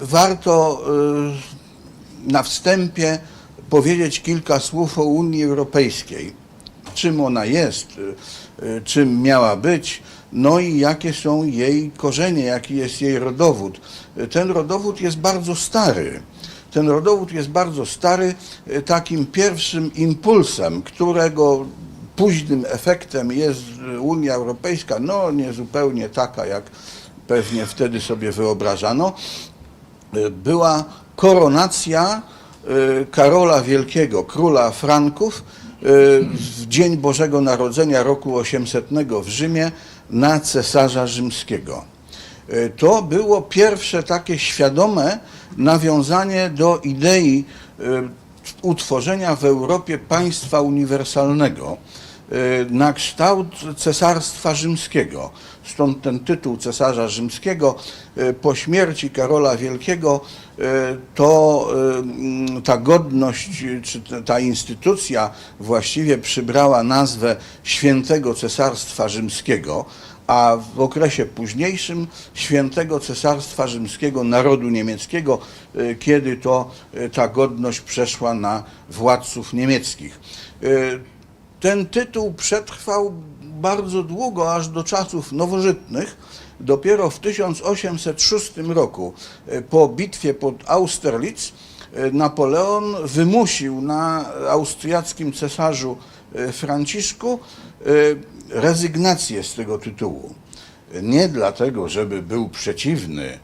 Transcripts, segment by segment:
Warto y, na wstępie powiedzieć kilka słów o Unii Europejskiej. Czym ona jest, y, y, czym miała być, no i jakie są jej korzenie, jaki jest jej rodowód. Ten rodowód jest bardzo stary. Ten rodowód jest bardzo stary. Takim pierwszym impulsem, którego późnym efektem jest Unia Europejska, no nie zupełnie taka, jak pewnie wtedy sobie wyobrażano, była koronacja y, Karola Wielkiego, króla Franków, y, w dzień Bożego Narodzenia roku 800 w Rzymie na cesarza rzymskiego. Y, To było pierwsze takie świadome nawiązanie do idei y, utworzenia w Europie państwa uniwersalnego y, na kształt cesarstwa rzymskiego. Stąd ten tytuł cesarza rzymskiego. Y, Po śmierci Karola Wielkiego y, to y, ta godność, y, czy ta- instytucja właściwie przybrała nazwę Świętego Cesarstwa Rzymskiego, a w okresie późniejszym Świętego Cesarstwa Rzymskiego Narodu Niemieckiego, y, kiedy to y, ta godność przeszła na władców niemieckich. Ten tytuł przetrwał bardzo długo, aż do czasów nowożytnych. Dopiero w 1806 roku, y, po bitwie pod Austerlitz, y, Napoleon wymusił na austriackim cesarzu y, Franciszku rezygnację z tego tytułu. Nie dlatego, żeby był przeciwny e,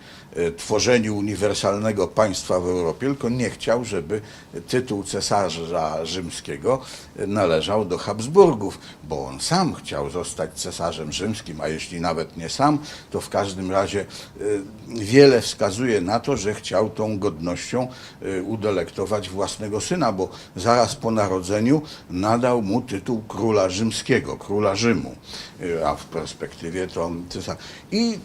tworzeniu uniwersalnego państwa w Europie, tylko nie chciał, żeby tytuł cesarza rzymskiego e, należał do Habsburgów, bo on sam chciał zostać cesarzem rzymskim, a jeśli nawet nie sam, to w każdym razie e, wiele wskazuje na to, że chciał tą godnością udelektować własnego syna, bo zaraz po narodzeniu nadał mu tytuł króla rzymskiego, króla Rzymu, a w perspektywie to cesarz. I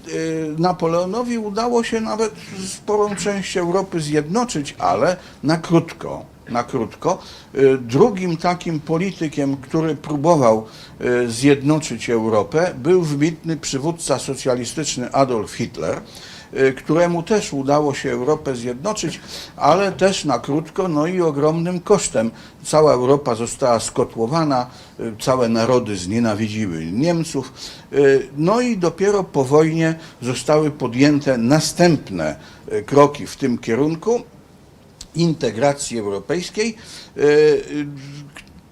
Napoleonowi udało się nawet sporą część Europy zjednoczyć, ale na krótko. Na krótko. E, Drugim takim politykiem, który próbował e, zjednoczyć Europę, był wybitny przywódca socjalistyczny Adolf Hitler y, któremu też udało się Europę zjednoczyć, ale też na krótko, no i ogromnym kosztem. Cała Europa została skotłowana, y, całe narody znienawidziły Niemców, y, no i dopiero po wojnie zostały podjęte następne y, kroki w tym kierunku integracji europejskiej, y, y,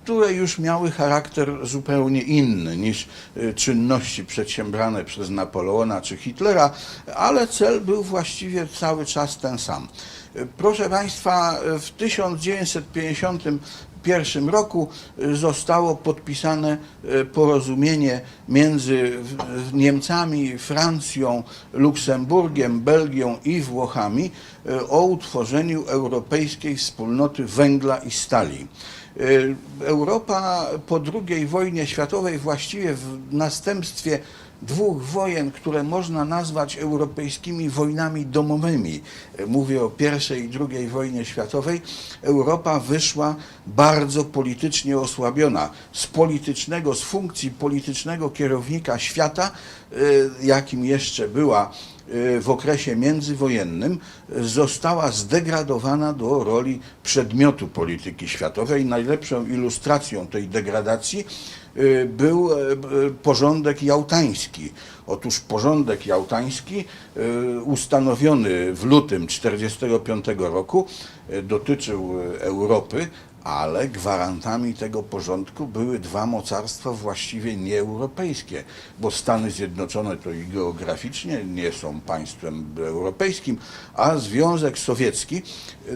które już miały charakter zupełnie inny niż y, czynności przedsiębrane przez Napoleona czy Hitlera, ale cel był właściwie cały czas ten sam. Y, Proszę Państwa, y, w 1951 roku zostało podpisane porozumienie między Niemcami, Francją, Luksemburgiem, Belgią i Włochami o utworzeniu Europejskiej Wspólnoty Węgla i Stali. Europa po II wojnie światowej właściwie w następstwie dwóch wojen, które można nazwać europejskimi wojnami domowymi, y, mówię o I i II wojnie światowej, Europa wyszła bardzo politycznie osłabiona. Z politycznego, z funkcji politycznego kierownika świata, y, jakim jeszcze była y, w okresie międzywojennym została zdegradowana do roli przedmiotu polityki światowej. Najlepszą ilustracją tej degradacji był e, porządek jałtański. Otóż porządek jałtański y, ustanowiony w lutym 1945 roku y, dotyczył y, Europy, ale gwarantami tego porządku były dwa mocarstwa właściwie nieeuropejskie, bo Stany Zjednoczone to i geograficznie nie są państwem europejskim, a Związek Sowiecki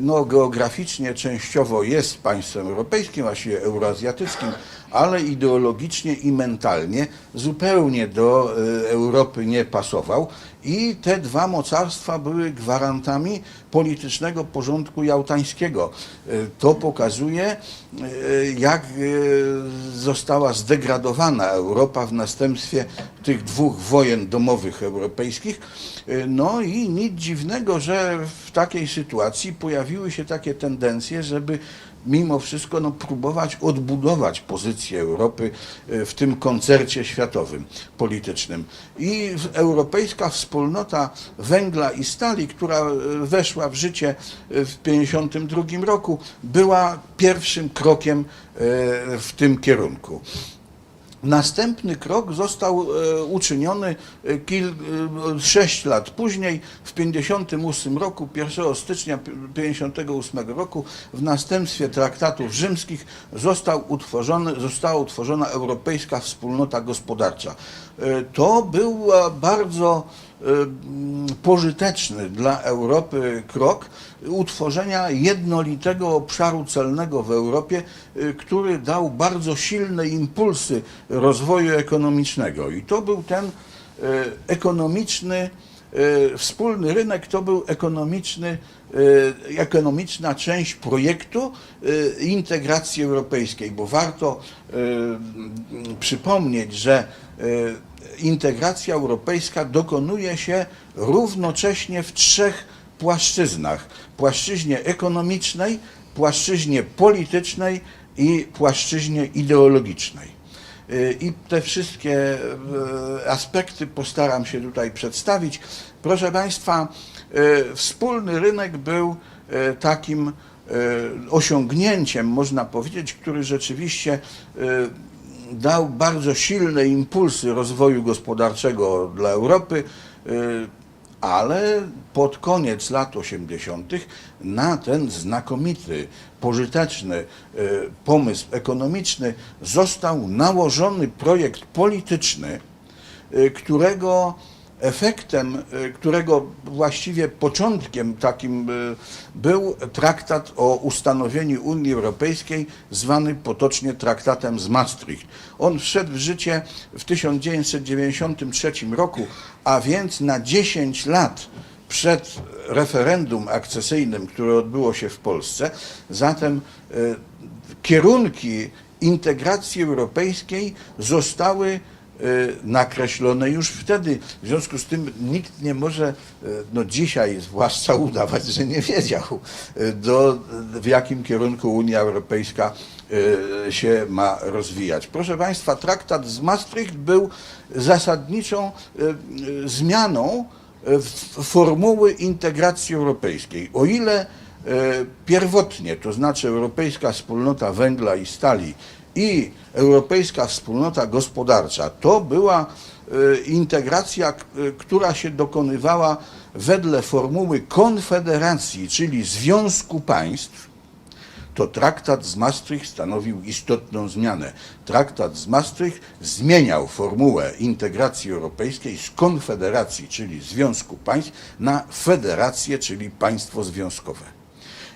no, geograficznie częściowo jest państwem europejskim, właściwie euroazjatyckim, ale ideologicznie i mentalnie zupełnie do e, Europy nie pasował. I te dwa mocarstwa były gwarantami politycznego porządku jałtańskiego. E, To pokazuje, e, jak została zdegradowana Europa w następstwie tych dwóch wojen domowych europejskich. No i nic dziwnego, że w takiej sytuacji pojawiły się takie tendencje, żeby mimo wszystko no, próbować odbudować pozycję Europy e, w tym koncercie światowym politycznym. I Europejska Wspólnota Węgla i Stali, która e, weszła w życie e, w 1952 roku, była pierwszym krokiem w tym kierunku. Następny krok został e, uczyniony e, kil, e, sześć lat później, w 1958 roku, 1 stycznia 1958 roku, w następstwie traktatów rzymskich został utworzony, została utworzona Europejska Wspólnota Gospodarcza. E, To był e, bardzo e, pożyteczny dla Europy krok utworzenia jednolitego obszaru celnego w Europie, y, który dał bardzo silne impulsy rozwoju ekonomicznego. I to był ten y, ekonomiczny, y, wspólny rynek, to był ekonomiczny, y, ekonomiczna część projektu y, integracji europejskiej, bo warto y, przypomnieć, że y, integracja europejska dokonuje się równocześnie w trzech płaszczyznach: płaszczyźnie ekonomicznej, płaszczyźnie politycznej i płaszczyźnie ideologicznej. Y, I te wszystkie y, aspekty postaram się tutaj przedstawić. Proszę Państwa, y, wspólny rynek był takim osiągnięciem, można powiedzieć, który rzeczywiście dał bardzo silne impulsy rozwoju gospodarczego dla Europy, y, ale pod koniec lat 80. na ten znakomity, pożyteczny y, pomysł ekonomiczny został nałożony projekt polityczny, y, którego efektem, y, którego właściwie początkiem takim y, był traktat o ustanowieniu Unii Europejskiej, zwany potocznie traktatem z Maastricht. On wszedł w życie w 1993 roku, a więc na 10 lat przed referendum akcesyjnym, które odbyło się w Polsce. Zatem y, kierunki integracji europejskiej zostały nakreślone już wtedy. W związku z tym nikt nie może, y, no dzisiaj zwłaszcza udawać, że nie wiedział, y, do, w jakim kierunku Unia Europejska y, się ma rozwijać. Proszę Państwa, traktat z Maastricht był zasadniczą y, y, zmianą y, formuły integracji europejskiej. O ile pierwotnie, to znaczy Europejska Wspólnota Węgla i Stali i Europejska Wspólnota Gospodarcza, to była e, integracja, e, która się dokonywała wedle formuły konfederacji, czyli Związku Państw, to traktat z Maastricht stanowił istotną zmianę. Traktat z Maastricht zmieniał formułę integracji europejskiej z konfederacji, czyli Związku Państw, na federację, czyli państwo związkowe.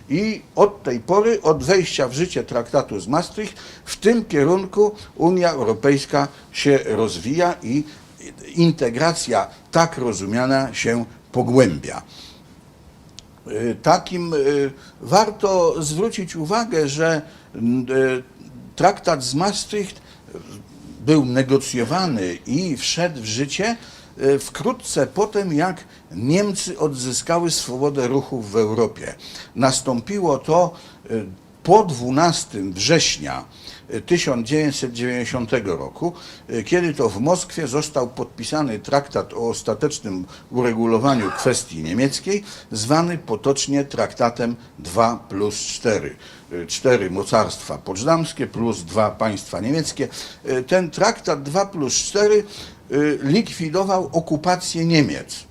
I od tej pory, od wejścia w życie traktatu z Maastricht, w tym kierunku Unia Europejska się rozwija i integracja tak rozumiana się pogłębia. Y, Takim y, warto zwrócić uwagę, że y, traktat z Maastricht był negocjowany i wszedł w życie wkrótce po tym, jak Niemcy odzyskały swobodę ruchów w Europie. Nastąpiło to y, po 12 września y, 1990 roku, y, kiedy to w Moskwie został podpisany traktat o ostatecznym uregulowaniu kwestii niemieckiej, zwany potocznie traktatem 2 plus 4. Y, Cztery mocarstwa poczdamskie plus dwa państwa niemieckie. Ten traktat 2 plus 4 y, likwidował okupację Niemiec.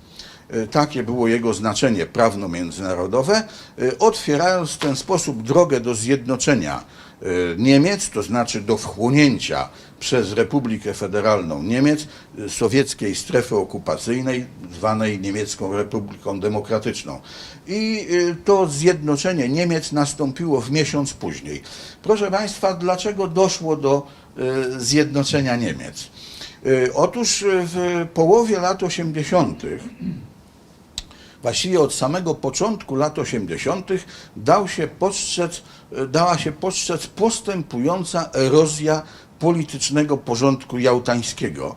Y, Takie było jego znaczenie prawno-międzynarodowe, y, otwierając w ten sposób drogę do zjednoczenia y, Niemiec, to znaczy do wchłonięcia przez Republikę Federalną Niemiec y, sowieckiej strefy okupacyjnej, zwanej Niemiecką Republiką Demokratyczną. I y, to zjednoczenie Niemiec nastąpiło w miesiąc później. Proszę Państwa, dlaczego doszło do y, zjednoczenia Niemiec? Y, Otóż y, w połowie lat 80 właściwie od samego początku lat 80. Dał się postrzec, dała się postrzec postępująca erozja politycznego porządku jałtańskiego.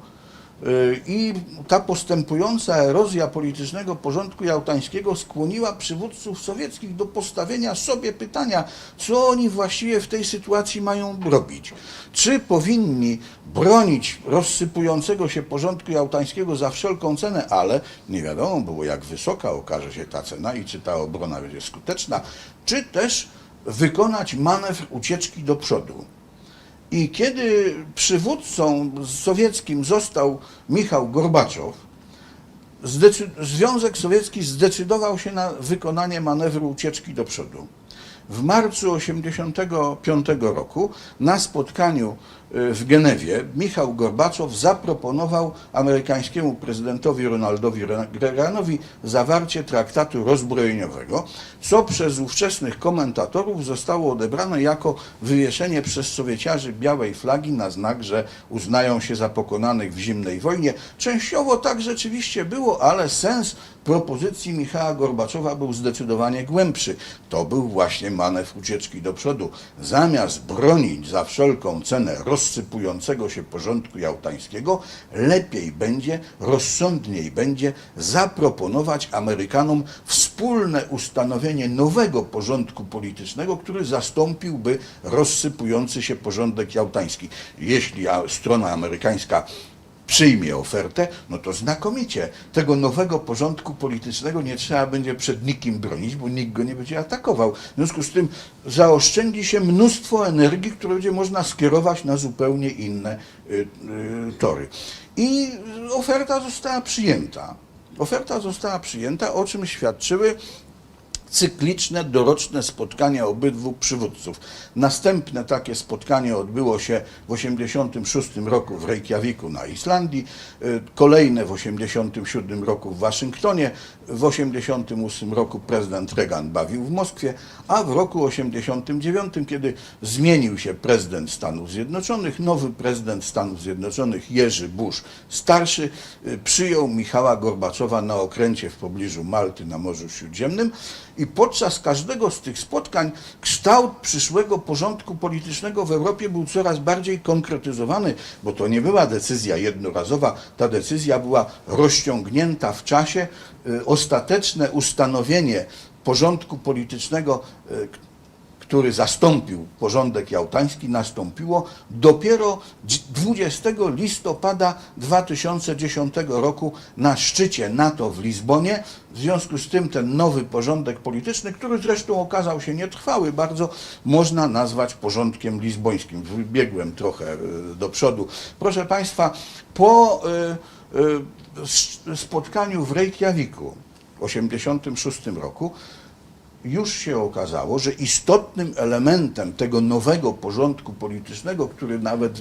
Y, I ta postępująca erozja politycznego porządku jałtańskiego skłoniła przywódców sowieckich do postawienia sobie pytania, co oni właściwie w tej sytuacji mają robić. Czy powinni bronić rozsypującego się porządku jałtańskiego za wszelką cenę, ale nie wiadomo było, jak wysoka okaże się ta cena i czy ta obrona będzie skuteczna, czy też wykonać manewr ucieczki do przodu. I kiedy przywódcą sowieckim został Michał Gorbaczow, Związek Sowiecki zdecydował się na wykonanie manewru ucieczki do przodu. W marcu 1985 roku na spotkaniu w Genewie Michał Gorbaczow zaproponował amerykańskiemu prezydentowi Ronaldowi Reaganowi zawarcie traktatu rozbrojeniowego, co przez ówczesnych komentatorów zostało odebrane jako wywieszenie przez Sowieciarzy białej flagi na znak, że uznają się za pokonanych w zimnej wojnie. Częściowo tak rzeczywiście było, ale sens propozycji Michała Gorbaczowa był zdecydowanie głębszy. To był właśnie manewr ucieczki do przodu. Zamiast bronić za wszelką cenę rozsypującego się porządku jałtańskiego, lepiej będzie, rozsądniej będzie zaproponować Amerykanom wspólne ustanowienie nowego porządku politycznego, który zastąpiłby rozsypujący się porządek jałtański. Jeśli strona amerykańska przyjmie ofertę, no to znakomicie. Tego nowego porządku politycznego nie trzeba będzie przed nikim bronić, bo nikt go nie będzie atakował. W związku z tym zaoszczędzi się mnóstwo energii, które będzie można skierować na zupełnie inne y, y, tory. I oferta została przyjęta. Oferta została przyjęta, o czym świadczyły cykliczne, doroczne spotkania obydwu przywódców. Następne takie spotkanie odbyło się w 1986 roku w Reykjaviku na Islandii, y, kolejne w 1987 roku w Waszyngtonie, w 1988 roku prezydent Reagan bawił w Moskwie, a w roku 1989, kiedy zmienił się prezydent Stanów Zjednoczonych, nowy prezydent Stanów Zjednoczonych Jerzy Bush starszy y, przyjął Michała Gorbaczowa na okręcie w pobliżu Malty na Morzu Śródziemnym i podczas każdego z tych spotkań kształt przyszłego porządku politycznego w Europie był coraz bardziej konkretyzowany, bo to nie była decyzja jednorazowa, ta decyzja była rozciągnięta w czasie. Y, Ostateczne ustanowienie porządku politycznego, y, który zastąpił porządek jałtański, nastąpiło dopiero dzi- 20 listopada 2010 roku na szczycie NATO w Lizbonie. W związku z tym ten nowy porządek polityczny, który zresztą okazał się nietrwały bardzo, można nazwać porządkiem lizbońskim. Wybiegłem trochę y, do przodu. Proszę Państwa, po y, s- spotkaniu w Reykjaviku w 1986 roku już się okazało, że istotnym elementem tego nowego porządku politycznego, który nawet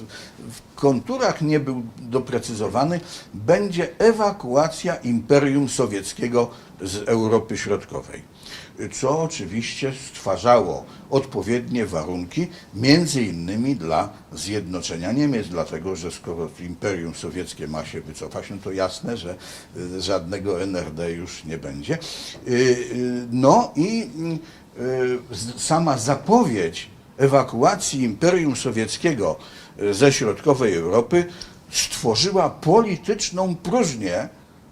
w konturach nie był doprecyzowany, będzie ewakuacja Imperium Sowieckiego z Europy Środkowej. Co oczywiście stwarzało odpowiednie warunki, między innymi dla zjednoczenia Niemiec, dlatego że skoro Imperium Sowieckie ma się wycofać, no to jasne, że y, żadnego NRD już nie będzie. Y, y, No i sama zapowiedź ewakuacji Imperium Sowieckiego ze środkowej Europy stworzyła polityczną próżnię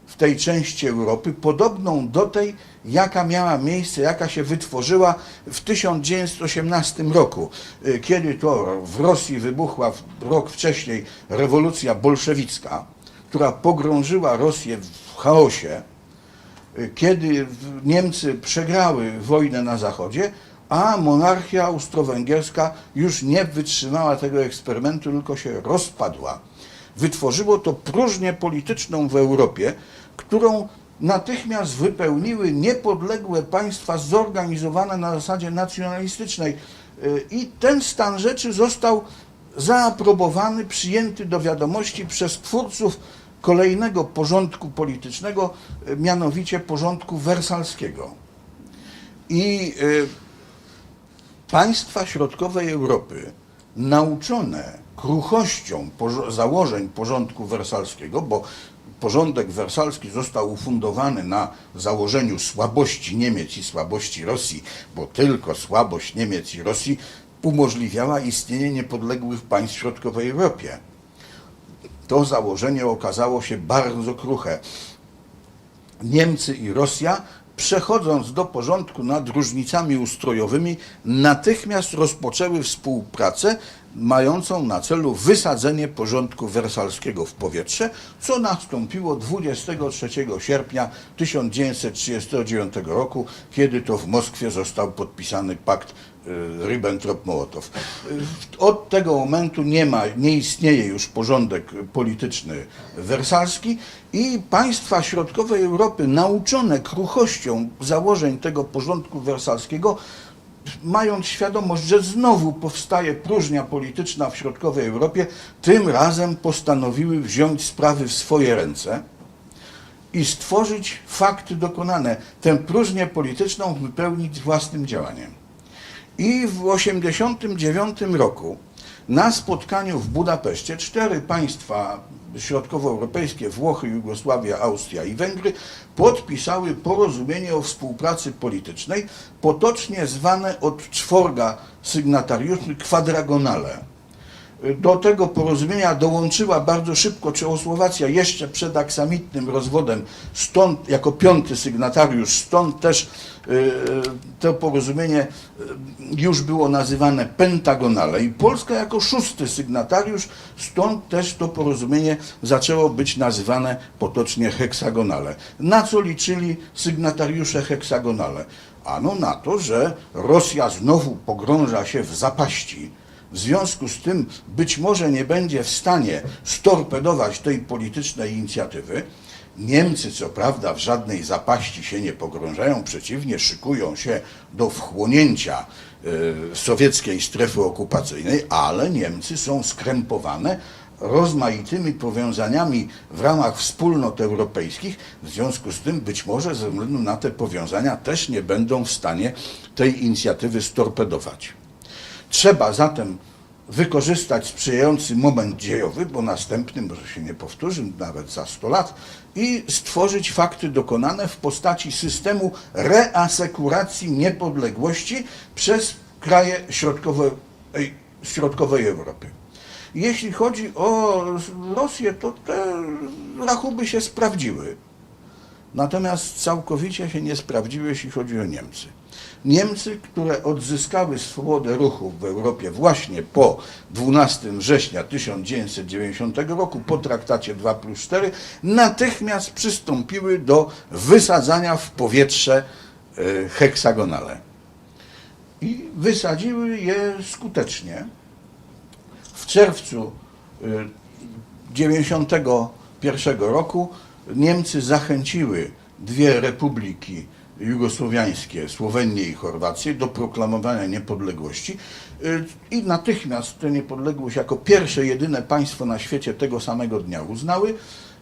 w tej części Europy, podobną do tej, jaka miała miejsce, jaka się wytworzyła w 1918 roku, y, kiedy to w Rosji wybuchła rok wcześniej rewolucja bolszewicka, która pogrążyła Rosję w chaosie, y, kiedy Niemcy przegrały wojnę na Zachodzie, a monarchia austro-węgierska już nie wytrzymała tego eksperymentu, tylko się rozpadła. Wytworzyło to próżnię polityczną w Europie, którą natychmiast wypełniły niepodległe państwa zorganizowane na zasadzie nacjonalistycznej. Y, I ten stan rzeczy został zaaprobowany, przyjęty do wiadomości przez twórców kolejnego porządku politycznego, y, mianowicie porządku wersalskiego. I y, państwa środkowej Europy, nauczone kruchością założeń porządku wersalskiego, bo porządek wersalski został ufundowany na założeniu słabości Niemiec i słabości Rosji, bo tylko słabość Niemiec i Rosji umożliwiała istnienie niepodległych państw w środkowej Europie. to założenie okazało się bardzo kruche. Niemcy i Rosja, przechodząc do porządku nad różnicami ustrojowymi, natychmiast rozpoczęły współpracę mającą na celu wysadzenie porządku wersalskiego w powietrze, co nastąpiło 23 sierpnia 1939 roku, kiedy to w Moskwie został podpisany pakt Ribbentrop-Mołotow. Y, Od tego momentu nie ma, nie istnieje już porządek polityczny wersalski i państwa środkowej Europy nauczone kruchością założeń tego porządku wersalskiego mając świadomość, że znowu powstaje próżnia polityczna w środkowej Europie, tym razem postanowiły wziąć sprawy w swoje ręce i stworzyć fakty dokonane, tę próżnię polityczną wypełnić własnym działaniem. I w 1989 roku na spotkaniu w Budapeszcie cztery państwa środkowoeuropejskie, Włochy, Jugosławia, Austria i Węgry, podpisały porozumienie o współpracy politycznej, potocznie zwane od czworga sygnatariuszy kwadragonale. Do tego porozumienia dołączyła bardzo szybko Czechosłowacja jeszcze przed aksamitnym rozwodem, stąd jako piąty sygnatariusz, stąd też y, to porozumienie y, już było nazywane pentagonale i Polska jako szósty sygnatariusz, stąd też to porozumienie zaczęło być nazywane potocznie heksagonale. Na co liczyli sygnatariusze heksagonale? Ano na to, że Rosja znowu pogrąża się w zapaści, w związku z tym być może nie będzie w stanie storpedować tej politycznej inicjatywy. Niemcy, co prawda, w żadnej zapaści się nie pogrążają, przeciwnie, szykują się do wchłonięcia y, sowieckiej strefy okupacyjnej, ale Niemcy są skrępowane rozmaitymi powiązaniami w ramach wspólnot europejskich. W związku z tym być może ze względu na te powiązania też nie będą w stanie tej inicjatywy storpedować. Trzeba zatem wykorzystać sprzyjający moment dziejowy, bo następny może się nie powtórzy, nawet za 100 lat, i stworzyć fakty dokonane w postaci systemu reasekuracji niepodległości przez kraje środkowe, ej, środkowej Europy. Jeśli chodzi o Rosję, to te rachuby się sprawdziły. Natomiast całkowicie się nie sprawdziły, jeśli chodzi o Niemcy. Niemcy, które odzyskały swobodę ruchu w Europie właśnie po 12 września 1990 roku, po traktacie 2 plus 4, natychmiast przystąpiły do wysadzania w powietrze e, heksagonale. I wysadziły je skutecznie. W czerwcu y, 1991 roku Niemcy zachęciły dwie republiki jugosłowiańskie, Słowenię i Chorwację, do proklamowania niepodległości y, i natychmiast tę niepodległość jako pierwsze, jedyne państwo na świecie tego samego dnia uznały,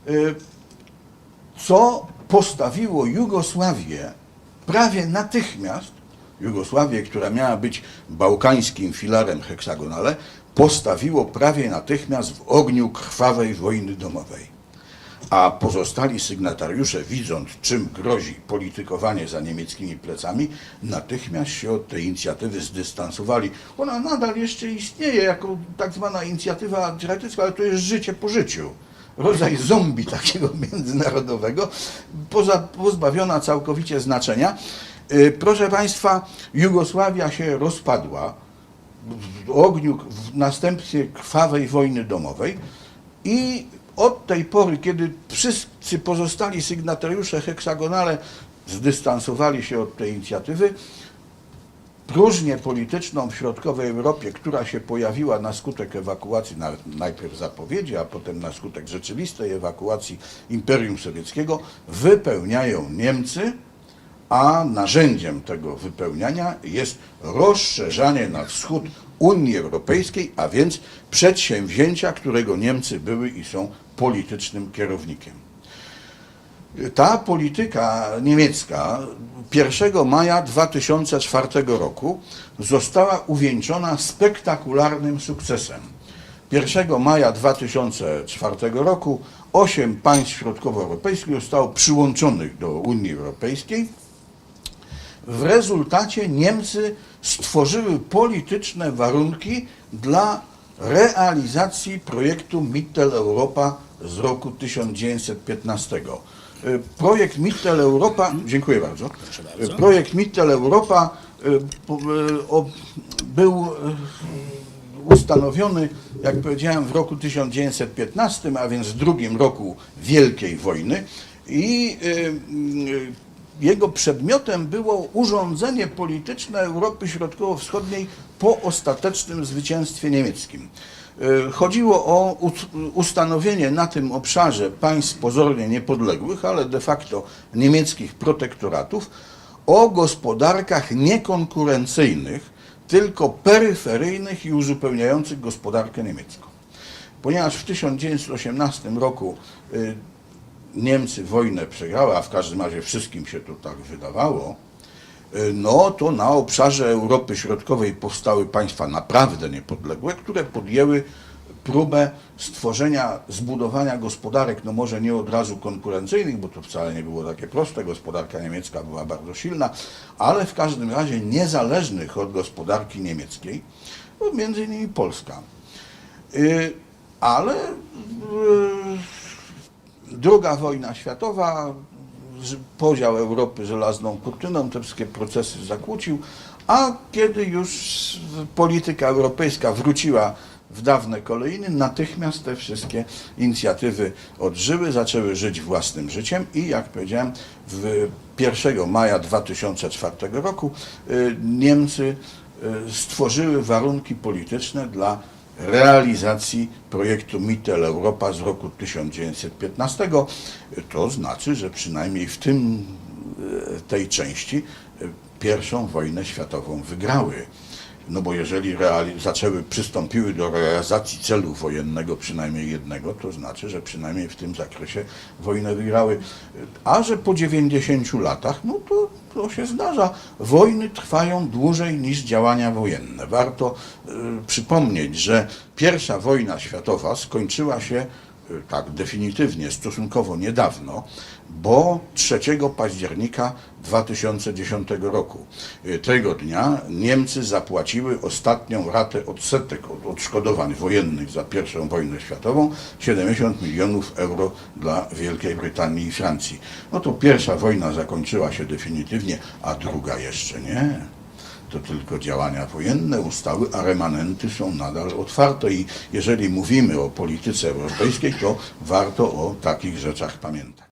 y, co postawiło Jugosławię prawie natychmiast, Jugosławię, która miała być bałkańskim filarem heksagonale, postawiło prawie natychmiast w ogniu krwawej wojny domowej. A pozostali sygnatariusze, widząc czym grozi politykowanie za niemieckimi plecami, natychmiast się od tej inicjatywy zdystansowali. Ona nadal jeszcze istnieje jako tak zwana inicjatywa antyradycka, ale to jest życie po życiu rodzaj zombie takiego międzynarodowego, poza, pozbawiona całkowicie znaczenia. Y, Proszę Państwa, Jugosławia się rozpadła w ogniu, w następstwie krwawej wojny domowej i od tej pory, kiedy wszyscy pozostali sygnatariusze heksagonale zdystansowali się od tej inicjatywy, próżnię polityczną w środkowej Europie, która się pojawiła na skutek ewakuacji, na- najpierw zapowiedzi, a potem na skutek rzeczywistej ewakuacji Imperium Sowieckiego, wypełniają Niemcy, a narzędziem tego wypełniania jest rozszerzanie na wschód Unii Europejskiej, a więc przedsięwzięcia, którego Niemcy były i są politycznym kierownikiem. Ta polityka niemiecka 1 maja 2004 roku została uwieńczona spektakularnym sukcesem. 1 maja 2004 roku osiem państw środkowoeuropejskich zostało przyłączonych do Unii Europejskiej. W rezultacie Niemcy stworzyły polityczne warunki dla realizacji projektu Mitteleuropa z roku 1915. Y, Projekt Mitteleuropa, dziękuję bardzo. bardzo. Y, Projekt Mitteleuropa y, był ustanowiony, jak powiedziałem, w roku 1915, a więc w drugim roku Wielkiej Wojny i jego przedmiotem było urządzenie polityczne Europy Środkowo-Wschodniej po ostatecznym zwycięstwie niemieckim. Y, Chodziło o ustanowienie na tym obszarze państw pozornie niepodległych, ale de facto niemieckich protektoratów, o gospodarkach niekonkurencyjnych, tylko peryferyjnych i uzupełniających gospodarkę niemiecką. Ponieważ w 1918 roku y, Niemcy wojnę przegrały, a w każdym razie wszystkim się to tak wydawało, y, no to na obszarze Europy Środkowej powstały państwa naprawdę niepodległe, które podjęły próbę stworzenia, zbudowania gospodarek, no może nie od razu konkurencyjnych, bo to wcale nie było takie proste, gospodarka niemiecka była bardzo silna, ale w każdym razie niezależnych od gospodarki niemieckiej, no między innymi Polska. Y, Ale y, druga wojna światowa, podział Europy żelazną kurtyną, te wszystkie procesy zakłócił, a kiedy już polityka europejska wróciła w dawne kolejny, natychmiast te wszystkie inicjatywy odżyły, zaczęły żyć własnym życiem i jak powiedziałem, w 1 maja 2004 roku y, Niemcy y, stworzyły warunki polityczne dla realizacji projektu Mitteleuropa z roku 1915. To znaczy, że przynajmniej w tym, e, tej części e, pierwszą wojnę światową wygrały. No bo jeżeli zaczęły, przystąpiły do realizacji celu wojennego, przynajmniej jednego, to znaczy, że przynajmniej w tym zakresie wojnę wygrały. A że po 90 latach, no to, to się zdarza. Wojny trwają dłużej niż działania wojenne. Warto y, przypomnieć, że pierwsza wojna światowa skończyła się tak definitywnie, stosunkowo niedawno, bo 3 października 2010 roku. Y, Tego dnia Niemcy zapłaciły ostatnią ratę odsetek od odszkodowań wojennych za I wojnę światową 70 milionów euro dla Wielkiej Brytanii i Francji. No to pierwsza wojna zakończyła się definitywnie, a druga jeszcze nie to tylko działania wojenne ustały, a remanenty są nadal otwarte i jeżeli mówimy o polityce europejskiej, to warto o takich rzeczach pamiętać.